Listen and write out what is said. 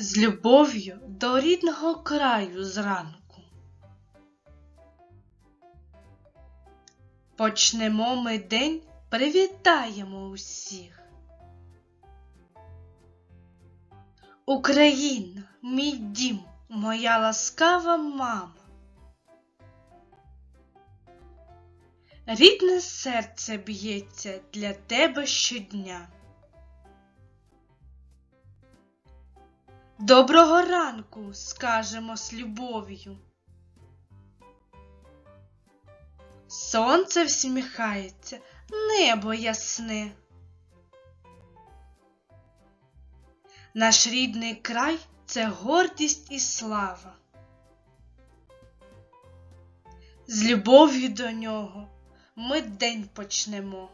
з любов'ю до рідного краю зранку. Почнемо ми день, привітаємо усіх. Україна, мій дім, моя ласкава мама. Рідне серце б'ється для тебе щодня. Доброго ранку скажемо з любов'ю. Сонце всміхається, небо ясне. Наш рідний край це гордість і слава. З любов'ю до нього ми день почнемо.